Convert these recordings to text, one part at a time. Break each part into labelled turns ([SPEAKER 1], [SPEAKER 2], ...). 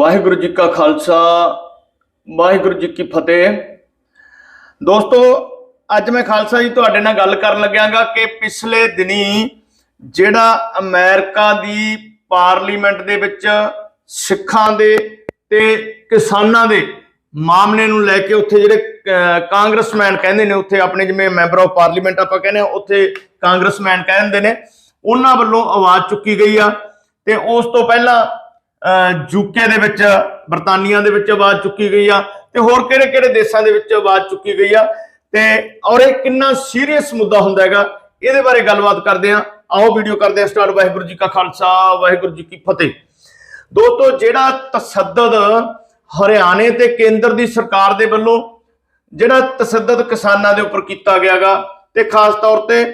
[SPEAKER 1] ਵਾਹਿਗੁਰੂ ਜੀ ਕਾ ਖਾਲਸਾ, ਵਾਹਿਗੁਰੂ ਜੀ ਕੀ ਫਤਿਹ। ਦੋਸਤੋ, ਅੱਜ ਮੈਂ ਖਾਲਸਾ ਜੀ ਤੁਹਾਡੇ ਨਾਲ ਗੱਲ ਕਰਨ ਲੱਗਿਆਗਾ ਕਿ ਪਿਛਲੇ ਦਿਨੀ ਜਿਹੜਾ ਅਮਰੀਕਾ ਦੀ ਪਾਰਲੀਮੈਂਟ ਦੇ ਵਿੱਚ ਸਿੱਖਾਂ ਦੇ ਤੇ ਕਿਸਾਨਾਂ ਦੇ ਮਾਮਲੇ ਨੂੰ ਲੈ ਕੇ ਉੱਥੇ ਜਿਹੜੇ ਕਾਂਗਰਸਮੈਨ ਕਹਿੰਦੇ ਨੇ, ਉੱਥੇ ਆਪਣੇ ਜਿਵੇਂ ਮੈਂਬਰ ਆਫ ਪਾਰਲੀਮੈਂਟ ਆਪਾਂ ਕਹਿੰਦੇ ਆ ਉੱਥੇ ਕਾਂਗਰਸਮੈਨ ਕਹਿੰਦੇ ਨੇ, ਉਹਨਾਂ ਵੱਲੋਂ ਆਵਾਜ਼ ਚੁੱਕੀ ਗਈ ਆ। ਤੇ ਉਸ ਤੋਂ ਪਹਿਲਾਂ ਯੂਕੇ ਦੇ ਵਿੱਚ, ਬਰਤਾਨੀਆ ਦੇ ਵਿੱਚ ਆਵਾਜ਼ ਚੁੱਕੀ ਗਈ ਆ ਤੇ ਹੋਰ ਕਿਹੜੇ ਕਿਹੜੇ ਦੇਸ਼ਾਂ ਦੇ ਵਿੱਚ ਆਵਾਜ਼ ਚੁੱਕੀ ਗਈ ਆ ਤੇ ਔਰ ਇਹ ਕਿੰਨਾ ਸੀਰੀਅਸ ਮੁੱਦਾ ਹੁੰਦਾ ਹੈਗਾ, ਇਹਦੇ ਬਾਰੇ ਗੱਲਬਾਤ ਕਰਦੇ ਆ ਆਓ ਵੀਡੀਓ ਕਰਦੇ ਆ ਸਟਾਰਟ। ਵਾਹਿਗੁਰੂ ਜੀ ਕਾ ਖਾਲਸਾ, ਵਾਹਿਗੁਰੂ ਜੀ ਕੀ ਫਤਿਹ। ਦੋਸਤੋ, ਜਿਹੜਾ ਤਸੱਦਦ ਹਰਿਆਣੇ ਤੇ ਕੇਂਦਰ ਦੀ ਸਰਕਾਰ ਦੇ ਵੱਲੋਂ ਜਿਹੜਾ ਤਸੱਦਦ ਕਿਸਾਨਾਂ ਦੇ ਉੱਪਰ ਕੀਤਾ ਗਿਆਗਾ ਤੇ ਖਾਸ ਤੌਰ ਤੇ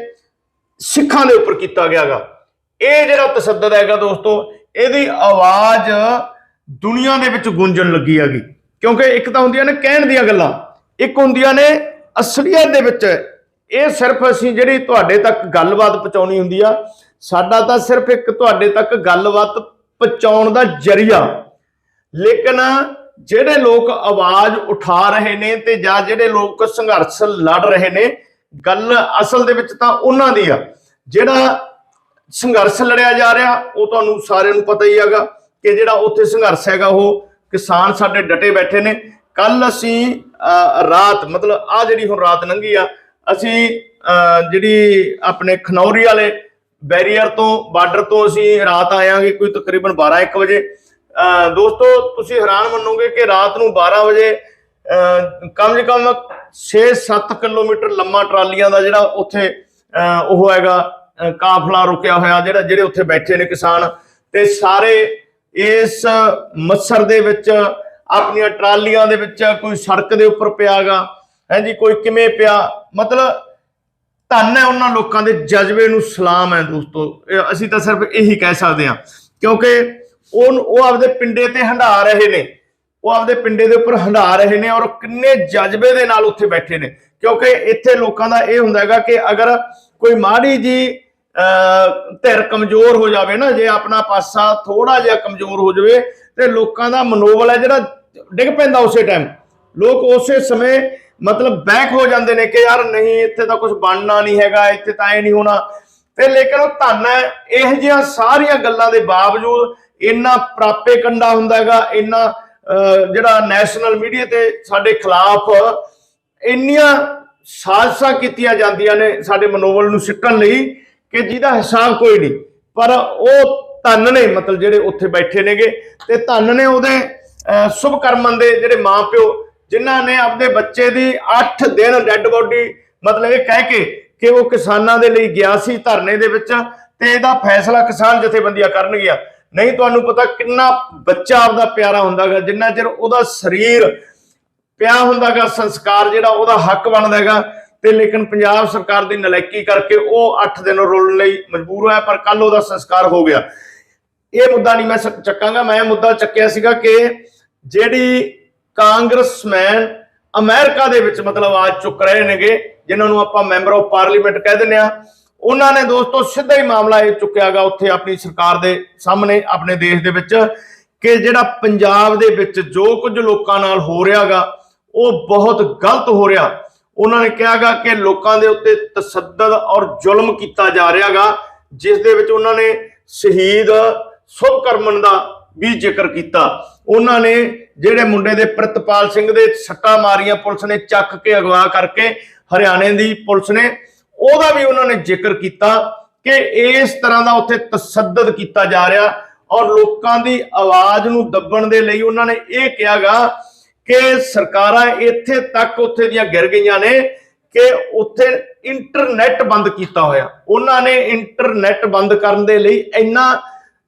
[SPEAKER 1] ਸਿੱਖਾਂ ਦੇ ਉੱਪਰ ਕੀਤਾ ਗਿਆਗਾ, ਇਹ ਜਿਹੜਾ ਤਸੱਦਦ ਹੈਗਾ ਦੋਸਤੋ ਇਹਦੀ ਆਵਾਜ਼ ਦੁਨੀਆ ਦੇ ਵਿੱਚ ਗੂੰਜਣ ਲੱਗੀ ਹੈਗੀ। ਕਿਉਂਕਿ ਇੱਕ ਤਾਂ ਹੁੰਦੀਆਂ ਨੇ ਕਹਿਣ ਦੀਆਂ ਗੱਲਾਂ, ਇੱਕ ਹੁੰਦੀਆਂ ਨੇ ਅਸਲੀਅਤ ਦੇ ਵਿੱਚ। ਇਹ ਸਿਰਫ ਅਸੀਂ ਜਿਹੜੀ ਤੁਹਾਡੇ ਤੱਕ ਗੱਲਬਾਤ ਪਹੁੰਚਾਉਣੀ ਹੁੰਦੀ ਆ, ਸਾਡਾ ਤਾਂ ਸਿਰਫ ਇੱਕ ਤੁਹਾਡੇ ਤੱਕ ਗੱਲਬਾਤ ਪਹੁੰਚਾਉਣ ਦਾ ਜਰੀਆ। ਲੇਕਿਨ ਜਿਹੜੇ ਲੋਕ ਆਵਾਜ਼ ਉਠਾ ਰਹੇ ਨੇ ਤੇ ਜਾਂ ਜਿਹੜੇ ਲੋਕ ਸੰਘਰਸ਼ ਲੜ ਰਹੇ ਨੇ, ਗੱਲ ਅਸਲ ਦੇ ਵਿੱਚ ਤਾਂ ਉਹਨਾਂ ਦੀ ਆ। ਜਿਹੜਾ ਸੰਘਰਸ਼ ਲੜਿਆ ਜਾ ਰਿਹਾ ਉਹ ਤੁਹਾਨੂੰ ਸਾਰਿਆਂ ਨੂੰ ਪਤਾ ਹੀ ਹੈਗਾ ਕਿ ਜਿਹੜਾ ਉੱਥੇ ਸੰਘਰਸ਼ ਹੈਗਾ ਉਹ ਕਿਸਾਨ ਸਾਡੇ ਡਟੇ ਬੈਠੇ ਨੇ। ਕੱਲ ਅਸੀਂ ਰਾਤ ਮਤਲਬ ਆ ਜਿਹੜੀ ਹੁਣ ਰਾਤ ਲੰਘੀ ਆ ਅਸੀਂ ਅਹ, ਜਿਹੜੀ ਆਪਣੇ ਖਨੌਰੀ ਵਾਲੇ ਬੈਰੀਅਰ ਤੋਂ ਬਾਰਡਰ ਤੋਂ ਅਸੀਂ ਰਾਤ ਆਇਆਂਗੇ ਕੋਈ ਤਕਰੀਬਨ 12 1 ਵਜੇ। ਅਹ, ਦੋਸਤੋ ਤੁਸੀਂ ਹੈਰਾਨ ਮੰਨੋਗੇ ਕਿ ਰਾਤ ਨੂੰ 12 ਵਜੇ ਅਹ, ਕਮ ਸੇ ਕਮ 6-7 ਕਿਲੋਮੀਟਰ ਲੰਮਾ ਟਰਾਲੀਆਂ ਦਾ ਜਿਹੜਾ ਉੱਥੇ ਅਹ, ਉਹ ਹੈਗਾ ਕਾਫਲਾ ਰੁਕਿਆ ਹੋਇਆ ਜਿਹੜਾ, ਜਿਹੜੇ ਉੱਥੇ ਬੈਠੇ ਨੇ ਕਿਸਾਨ। ਤੇ ਸਾਰੇ ਇਸ ਮੱਛਰ ਦੇ ਵਿੱਚ, ਆਪਣੀਆਂ ਟਰਾਲੀਆਂ ਦੇ ਵਿੱਚ ਕੋਈ ਸੜਕ ਦੇ ਉੱਪਰ ਪਿਆਗਾ। ਹੈ ਕੋਈ ਕਿਵੇਂ ਪਿਆ? ਮਤਲਬ ਧੰਨ ਹੈ ਉਹਨਾਂ ਲੋਕਾਂ ਦੇ ਜਜ਼ਬੇ ਨੂੰ ਸਲਾਮ ਹੈ ਦੋਸਤੋ। ਅਸੀਂ ਤਾਂ ਸਿਰਫ ਇਹੀ ਕਹਿ ਸਕਦੇ ਹਾਂ। ਕਿਉਂਕਿ ਉਹ ਉਹ ਆਪਦੇ ਪਿੰਡੇ ਤੇ ਹੰਢਾ ਰਹੇ ਨੇ। ਉਹ ਆਪਦੇ ਪਿੰਡੇ ਦੇ ਉੱਪਰ ਹੰਢਾ ਰਹੇ ਨੇ ਔਰ ਕਿੰਨੇ ਜਜ਼ਬੇ ਦੇ ਨਾਲ ਉੱਥੇ ਬੈਠੇ ਨੇ। ਕਿਉਂਕਿ ਇੱਥੇ ਲੋਕਾਂ ਦਾ ਇਹ ਹੁੰਦਾ ਹੈਗਾ ਕਿ ਅਗਰ ਕੋਈ ਮਾੜੀ ਜੀ ਧਿਰ ਕਮਜ਼ੋਰ ਹੋ ਜਾਵੇ ਨਾ ਜੇ ਆਪਣਾ ਪਾਸਾ ਥੋੜਾ ਜਿਹਾ ਕਮਜ਼ੋਰ ਹੋ ਜਾਵੇ ਤੇ ਲੋਕਾਂ ਦਾ ਮਨੋਬਲ ਹੈ ਜਿਹੜਾ ਡਿੱਗ ਪੈਂਦਾ ਉਸੇ ਟਾਈਮ ਲੋਕ ਉਸੇ ਸਮੇਂ ਮਤਲਬ ਬੈਕ ਹੋ ਜਾਂਦੇ ਨੇ ਕਿ ਯਾਰ ਨਹੀਂ ਇੱਥੇ ਤਾਂ ਕੁਝ ਬਣਨਾ ਨਹੀਂ ਹੈਗਾ ਇੱਥੇ ਤਾਂ ਇਹ ਨਹੀਂ ਹੋਣਾ। ਤੇ ਲੇਕਿਨ ਉਹ ਧੰਨ ਹੈ ਇਹ ਜਿਹੀਆਂ ਸਾਰੀਆਂ ਗੱਲਾਂ ਦੇ ਬਾਵਜੂਦ ਇੰਨਾ ਪ੍ਰਾਪੇ ਕੰਡਾ ਹੁੰਦਾ ਹੈਗਾ ਇੰਨਾ ਅਹ, ਜਿਹੜਾ ਨੈਸ਼ਨਲ ਮੀਡੀਆ ਤੇ ਸਾਡੇ ਖਿਲਾਫ ਇੰਨੀਆਂ ਸਾਜਸ਼ਾਂ ਕੀਤੀਆਂ ਜਾਂਦੀਆਂ ਨੇ ਸਾਡੇ ਮਨੋਬਲ ਨੂੰ ਸਿੱਟਣ ਲਈ ਕਿ ਜਿਹਦਾ ਹਿਸਾਬ ਕੋਈ ਨਹੀਂ। ਪਰ ਉਹ ਧੰਨ ਨੇ ਮਤਲਬ ਜਿਹੜੇ ਉੱਥੇ ਬੈਠੇ ਨੇਗੇ। ਤੇ ਧੰਨ ਨੇ ਉਹਦੇ ਅਹ, ਸ਼ੁਭ ਕਰਮਨ ਦੇ ਜਿਹੜੇ ਮਾਪਿਓ ਜਿਨ੍ਹਾਂ ਨੇ ਆਪਣੇ ਬੱਚੇ ਦੀ 8 ਦਿਨ ਡੈੱਡ ਬੋਡੀ ਮਤਲਬ ਇਹ ਕਹਿ ਕੇ ਕਿ ਉਹ ਕਿਸਾਨਾਂ ਦੇ ਲਈ ਗਿਆ ਸੀ ਧਰਨੇ ਦੇ ਵਿੱਚ ਤੇ ਇਹਦਾ ਫੈਸਲਾ ਕਿਸਾਨ ਜਥੇਬੰਦੀਆਂ ਕਰਨਗੀਆਂ। ਨਹੀਂ ਤੁਹਾਨੂੰ ਪਤਾ ਕਿੰਨਾ ਬੱਚਾ ਆਪਦਾ ਪਿਆਰਾ ਹੁੰਦਾਗਾ ਜਿੰਨਾ ਚਿਰ ਉਹਦਾ ਸਰੀਰ ਪਿਆ ਹੁੰਦਾਗਾ ਸੰਸਕਾਰ ਜਿਹੜਾ ਉਹਦਾ ਹੱਕ ਬਣਦਾ ਹੈਗਾ ਤੇ ਲੇਕਿਨ ਪੰਜਾਬ ਸਰਕਾਰ ਦੀ ਨਲਾਇਕੀ ਕਰਕੇ ਉਹ 8 ਦਿਨ ਰੋਲਣ ਲਈ ਮਜਬੂਰ ਹੋਇਆ, ਪਰ ਕੱਲ ਉਹਦਾ ਸੰਸਕਾਰ ਹੋ ਗਿਆ। ਇਹ ਮੁੱਦਾ ਨਹੀਂ ਮੈਂ ਸ- ਚੱਕਾਂਗਾ, ਮੈਂ ਮੁੱਦਾ ਚੱਕਿਆ ਸੀਗਾ ਕਿ ਜਿਹੜੀ ਕਾਂਗਰਸਮੈਨ ਅਮਰੀਕਾ ਦੇ ਵਿੱਚ ਮਤਲਬ ਆ ਚੁੱਕ ਰਹੇ ਨੇਗੇ, ਜਿਨ੍ਹਾਂ ਨੂੰ ਆਪਾਂ ਮੈਂਬਰ ਆਫ ਪਾਰਲੀਮੈਂਟ ਕਹਿ ਦਿੰਦੇ ਆ ਉਹਨਾਂ ਨੇ ਦੋਸਤੋ ਸਿੱਧਾ ਹੀ ਮਾਮਲਾ ਇਹ ਚੁੱਕਿਆਗਾ ਉੱਥੇ ਆਪਣੀ ਸਰਕਾਰ ਦੇ ਸਾਹਮਣੇ, ਆਪਣੇ ਦੇਸ਼ ਦੇ ਵਿੱਚ, ਕਿ ਜਿਹੜਾ ਪੰਜਾਬ ਦੇ ਵਿੱਚ ਜੋ ਕੁਝ ਲੋਕਾਂ ਨਾਲ ਹੋ ਰਿਹਾਗਾ ਉਹ ਬਹੁਤ ਗਲਤ ਹੋ ਰਿਹਾ। ਉਹਨਾਂ ਨੇ ਕਿਹਾਗਾ ਕਿ ਲੋਕਾਂ ਦੇ ਉੱਤੇ ਤਸੱਦਦ ਔਰ ਜ਼ੁਲਮ ਕੀਤਾ ਜਾ ਰਿਹਾਗਾ ਜਿਸ ਦੇ ਵਿੱਚ ਉਹਨਾਂ ਨੇ ਸ਼ਹੀਦ ਸੁਭ ਕਰਮਨ ਦਾ ਵੀ ਜ਼ਿਕਰ ਕੀਤਾ। ਉਹਨਾਂ ਨੇ ਜਿਹੜੇ ਮੁੰਡੇ ਦੇ ਪ੍ਰਿਤਪਾਲ ਸਿੰਘ ਦੇ ਸੱਟਾਂ ਮਾਰੀਆਂ, ਪੁਲਿਸ ਨੇ ਚੱਕ ਕੇ ਅਗਵਾ ਕਰਕੇ ਹਰਿਆਣੇ ਦੀ ਪੁਲਿਸ ਨੇ, ਉਹਦਾ ਵੀ ਉਹਨਾਂ ਨੇ ਜ਼ਿਕਰ ਕੀਤਾ ਕਿ ਇਸ ਤਰ੍ਹਾਂ ਦਾ ਉੱਥੇ ਤਸੱਦਦ ਕੀਤਾ ਜਾ ਰਿਹਾ ਔਰ ਲੋਕਾਂ ਦੀ ਆਵਾਜ਼ ਨੂੰ ਦੱਬਣ ਦੇ ਲਈ ਉਹਨਾਂ ਨੇ ਇਹ ਕਿਹਾਗਾ ਕਿ ਸਰਕਾਰਾਂ ਇੱਥੇ ਤੱਕ ਉੱਥੇ ਦੀਆਂ ਗਿਰ ਗਈਆਂ ਨੇ ਕਿ ਉੱਥੇ ਇੰਟਰਨੈਟ ਬੰਦ ਕੀਤਾ ਹੋਇਆ। ਉਹਨਾਂ ਨੇ ਇੰਟਰਨੈਟ ਬੰਦ ਕਰਨ ਦੇ ਲਈ ਇੰਨਾ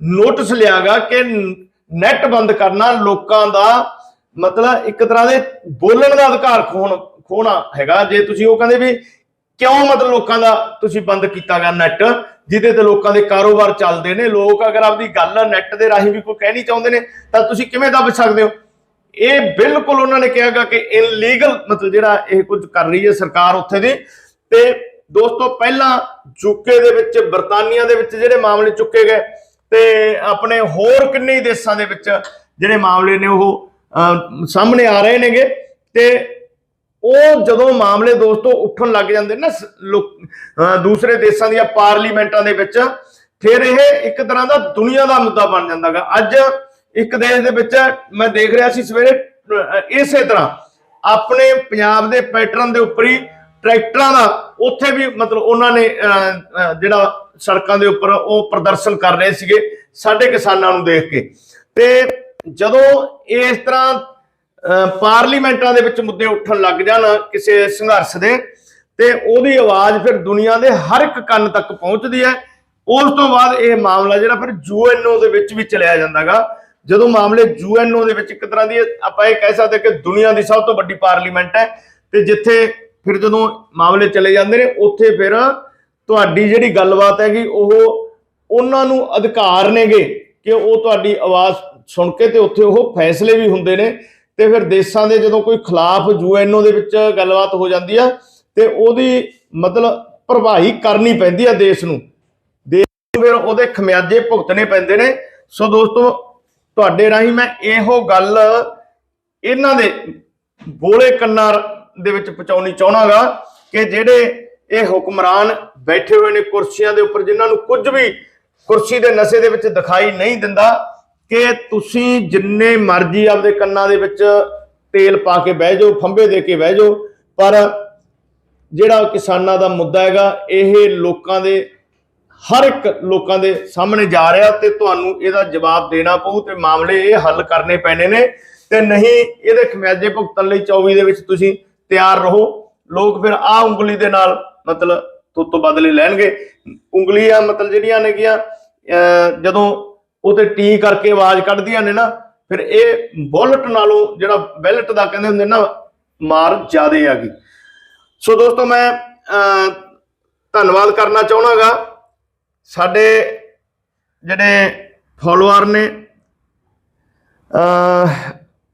[SPEAKER 1] ਨੋਟਿਸ ਲਿਆਗਾ ਕਿ ਨੈਟ ਬੰਦ ਕਰਨਾ ਲੋਕਾਂ ਦਾ ਮਤਲਬ ਇੱਕ ਤਰ੍ਹਾਂ ਦੇ ਬੋਲਣ ਦਾ ਅਧਿਕਾਰ ਖੋਣ, ਖੋਣਾ ਹੈਗਾ। ਜੇ ਤੁਸੀਂ ਉਹ ਕਹਿੰਦੇ ਵੀ ਕਿਉਂ ਮਤਲਬ ਲੋਕਾਂ ਦਾ ਤੁਸੀਂ ਬੰਦ ਕੀਤਾ ਗਿਆ ਨੈਟ ਜਿਹਦੇ ਤੇ ਲੋਕਾਂ ਦੇ ਕਾਰੋਬਾਰ ਚੱਲਦੇ ਨੇ, ਲੋਕ ਅਗਰ ਆਪਦੀ ਗੱਲ ਨੈਟ ਦੇ ਰਾਹੀਂ ਵੀ ਕੋਈ ਕਹਿਣੀ ਚਾਹੁੰਦੇ ਨੇ, ਤਾਂ ਤੁਸੀਂ ਕਿਵੇਂ ਦੱਬ ਸਕਦੇ ਹੋ? ਇਹ ਬਿਲਕੁਲ ਉਹਨਾਂ ਨੇ ਕਿਹਾਗਾ ਕਿ ਇਨਲੀਗਲ ਮਤਲਬ ਜਿਹੜਾ ਇਹ ਕੁਝ ਕਰ ਰਹੀ ਹੈ ਸਰਕਾਰ ਉੱਥੇ ਦੀ। ਤੇ ਦੋਸਤੋ ਪਹਿਲਾਂ ਯੂਕੇ ਦੇ ਵਿੱਚ ਬਰਤਾਨੀਆ ਦੇ ਵਿੱਚ ਜਿਹੜੇ ਮਾਮਲੇ ਚੁੱਕੇ ਗਏ ਤੇ ਆਪਣੇ ਹੋਰ ਕਿੰਨੇ ਦੇਸ਼ਾਂ ਦੇ ਵਿੱਚ ਜਿਹੜੇ ਮਾਮਲੇ ਨੇ ਉਹ ਅਹ, ਸਾਹਮਣੇ ਆ ਰਹੇ ਨੇਗੇ। ਤੇ ਉਹ ਜਦੋਂ ਮਾਮਲੇ ਦੋਸਤੋ ਉੱਠਣ ਲੱਗ ਜਾਂਦੇ ਨਾ ਦੂਸਰੇ ਦੇਸ਼ਾਂ ਦੀਆਂ ਪਾਰਲੀਮੈਂਟਾਂ ਦੇ ਵਿੱਚ ਫਿਰ ਇਹ ਇੱਕ ਤਰ੍ਹਾਂ ਦਾ ਦੁਨੀਆ ਦਾ ਮੁੱਦਾ ਬਣ ਜਾਂਦਾਗਾ। ਅੱਜ ਇੱਕ ਦੇਸ਼ ਦੇ ਵਿੱਚ ਮੈਂ ਦੇਖ ਰਿਹਾ ਸੀ ਸਵੇਰੇ ਇਸੇ ਤਰ੍ਹਾਂ ਆਪਣੇ ਪੰਜਾਬ ਦੇ ਪੈਟਰਨ ਦੇ ਉੱਪਰ ਹੀ ਟਰੈਕਟਰਾਂ ਦਾ ਉੱਥੇ ਵੀ ਮਤਲਬ ਉਹਨਾਂ ਨੇ ਅਹ, ਜਿਹੜਾ ਸੜਕਾਂ ਦੇ ਉੱਪਰ ਉਹ ਪ੍ਰਦਰਸ਼ਨ ਕਰ ਰਹੇ ਸੀਗੇ ਸਾਡੇ ਕਿਸਾਨਾਂ ਨੂੰ ਦੇਖ ਕੇ। ਤੇ ਜਦੋਂ ਇਸ ਤਰ੍ਹਾਂ ਪਾਰਲੀਮੈਂਟਾਂ ਦੇ ਵਿੱਚ ਮੁੱਦੇ ਉੱਠਣ ਲੱਗ ਜਾਣ ਕਿਸੇ ਸੰਘਰਸ਼ ਦੇ ਤੇ ਉਹਦੀ ਆਵਾਜ਼ ਫਿਰ ਦੁਨੀਆ ਦੇ ਹਰ ਇੱਕ ਕੰਨ ਤੱਕ ਪਹੁੰਚਦੀ ਹੈ। ਉਸ ਤੋਂ ਬਾਅਦ ਇਹ ਮਾਮਲਾ ਜਿਹੜਾ ਫਿਰ ਯੂਐਨਓ ਦੇ ਵਿੱਚ ਵੀ ਚਲਿਆ ਜਾਂਦਾਗਾ। ਜਦੋਂ ਮਾਮਲੇ ਯੂਐਨਓ ਦੇ ਵਿੱਚ ਇੱਕ ਤਰ੍ਹਾਂ ਦੀ ਆਪਾਂ ਇਹ ਕਹਿ ਸਕਦੇ ਕਿ ਦੁਨੀਆ ਦੀ ਸਭ ਤੋਂ ਵੱਡੀ ਪਾਰਲੀਮੈਂਟ ਹੈ ਤੇ ਜਿੱਥੇ ਫਿਰ ਜਦੋਂ ਮਾਮਲੇ ਚਲੇ ਜਾਂਦੇ ਨੇ, ਉੱਥੇ ਫਿਰ ਤੁਹਾਡੀ ਜਿਹੜੀ ਗੱਲਬਾਤ ਹੈਗੀ, ਉਹ ਉਹਨਾਂ ਨੂੰ ਅਧਿਕਾਰ ਨੇਗੇ ਕਿ ਉਹ ਤੁਹਾਡੀ ਆਵਾਜ਼ ਸੁਣ ਕੇ ਤੇ ਉੱਥੇ ਉਹ ਫੈਸਲੇ ਵੀ ਹੁੰਦੇ ਨੇ ਤੇ ਫਿਰ ਦੇਸ਼ਾਂ ਦੇ ਜਦੋਂ ਕੋਈ ਖਿਲਾਫ ਯੂਐਨਓ ਦੇ ਵਿੱਚ ਗੱਲਬਾਤ ਹੋ ਜਾਂਦੀ ਆ, ਤੇ ਉਹਦੀ ਮਤਲਬ ਭਰਵਾਈ ਕਰਨੀ ਪੈਂਦੀ ਆ ਦੇਸ਼ ਨੂੰ। ਦੇਸ਼ ਨੂੰ ਫਿਰ ਉਹਦੇ ਖਮਿਆਜੇ ਭੁਗਤਣੇ ਪੈਂਦੇ ਨੇ। ਸੋ ਦੋਸਤੋ ਤੁਹਾਡੇ ਰਾਹੀਂ ਮੈਂ ਇਹੋ ਗੱਲ ਇਹਨਾਂ ਦੇ ਬੋਲੇ ਕੰਨਾਂ ਦੇ ਵਿੱਚ ਪਹੁੰਚਾਉਣੀ ਚਾਹਣਾਗਾ ਕਿ ਜਿਹੜੇ ਇਹ ਹੁਕਮਰਾਨ ਬੈਠੇ ਹੋਏ ਨੇ ਕੁਰਸੀਆਂ ਦੇ ਉੱਪਰ, ਜਿਨ੍ਹਾਂ ਨੂੰ ਕੁਝ ਵੀ ਕੁਰਸੀ ਦੇ ਨਸ਼ੇ ਦੇ ਵਿੱਚ ਦਿਖਾਈ ਨਹੀਂ ਦਿੰਦਾ, ਕਿ ਤੁਸੀਂ ਜਿੰਨੇ ਮਰਜ਼ੀ ਆਪਦੇ ਕੰਨਾਂ ਦੇ ਵਿੱਚ ਤੇਲ ਪਾ ਕੇ ਬਹਿ ਜਾਓ ਫੰਬੇ ਦੇ ਕੇ ਬਹਿ ਜਾਓ, ਪਰ ਜਿਹੜਾ ਕਿਸਾਨਾਂ ਦਾ ਮੁੱਦਾ ਹੈਗਾ, ਇਹ ਲੋਕਾਂ ਦੇ ਹਰ ਇੱਕ ਲੋਕਾਂ ਦੇ ਸਾਹਮਣੇ ਜਾ ਰਿਹਾ ਤੇ ਤੁਹਾਨੂੰ ਇਹਦਾ ਜਵਾਬ ਦੇਣਾ ਪਊ ਤੇ ਮਾਮਲੇ ਇਹ ਹੱਲ ਕਰਨੇ ਪੈਣੇ ਨੇ। ਤੇ ਨਹੀਂ ਇਹਦੇ ਖਮਿਆਜੇ ਭੁਗਤਣ ਲਈ 24 ਦੇ ਵਿੱਚ ਤੁਸੀਂ ਤਿਆਰ ਰਹੋ। ਲੋਕ ਫਿਰ ਆ ਉਂਗਲੀ ਦੇ ਨਾਲ ਮਤਲਬ ਤੋਂ ਬਦਲੇ ਲੈਣਗੇ। ਉਂਗਲੀਆਂ ਮਤਲਬ ਜਿਹੜੀਆਂ ਨੇਗੀਆਂ ਅਹ ਜਦੋਂ ਉਹ ਤੇ ਟੀ ਕਰਕੇ ਆਵਾਜ਼ ਕੱਢਦੀਆਂ ਨੇ ਨਾ ਫਿਰ ਇਹ ਬੁਲਟ ਨਾਲੋਂ ਜਿਹੜਾ ਬੈਲਟ ਦਾ ਕਹਿੰਦੇ ਹੁੰਦੇ ਨਾ ਮਾਰ ਜ਼ਿਆਦੇ ਆ ਗਈ। ਸੋ ਦੋਸਤੋ ਮੈਂ ਅਹ, ਧੰਨਵਾਦ ਕਰਨਾ ਚਾਹਣਾਗਾ ਸਾਡੇ ਜਿਹੜੇ ਫੋਲੋਅਰ ਨੇ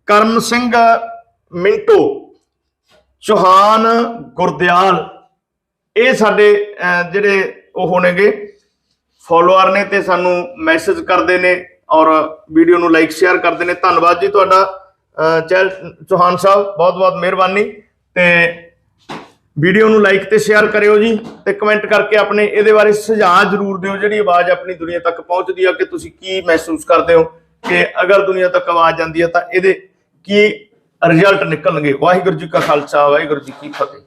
[SPEAKER 1] ਕਰਮ ਸਿੰਘ ਮਿੰਟੋ ਚੌਹਾਨ ਗੁਰਦਿਆਲ ਇਹ ਸਾਡੇ ਜਿਹੜੇ ਉਹ ਹੋਣਗੇ ਫੋਲੋਅਰ ਨੇ ਤੇ ਸਾਨੂੰ ਮੈਸੇਜ ਕਰਦੇ ਨੇ ਔਰ ਵੀਡੀਓ ਨੂੰ ਲਾਈਕ ਸ਼ੇਅਰ ਕਰਦੇ ਨੇ। ਧੰਨਵਾਦ ਜੀ ਤੁਹਾਡਾ। ਅਹ, ਚਹਿਲ ਚੌਹਾਨ ਸਾਹਿਬ ਬਹੁਤ ਬਹੁਤ ਮਿਹਰਬਾਨੀ ਤੇ ਵੀਡੀਓ ਨੂੰ ਲਾਈਕ ਤੇ ਸ਼ੇਅਰ ਕਰਿਓ ਜੀ ਤੇ ਕਮੈਂਟ ਕਰਕੇ ਆਪਣੇ ਇਹਦੇ ਬਾਰੇ ਸੁਝਾਅ ਜ਼ਰੂਰ ਦਿਓ, ਜਿਹੜੀ ਆਵਾਜ਼ ਆਪਣੀ ਦੁਨੀਆ ਤੱਕ ਪਹੁੰਚਦੀ ਆ ਕਿ ਤੁਸੀਂ ਕੀ ਮਹਿਸੂਸ ਕਰਦੇ ਹੋ ਕਿ ਅਗਰ ਦੁਨੀਆ ਤੱਕ ਆਵਾਜ਼ ਜਾਂਦੀ ਹੈ ਤਾਂ ਇਹਦੇ ਕੀ ਰਿਜ਼ਲਟ ਨਿਕਲਣਗੇ? ਵਾਹਿਗੁਰੂ ਜੀ ਕਾ ਖਾਲਸਾ, ਵਾਹਿਗੁਰੂ ਜੀ ਕੀ ਫਤਿਹ।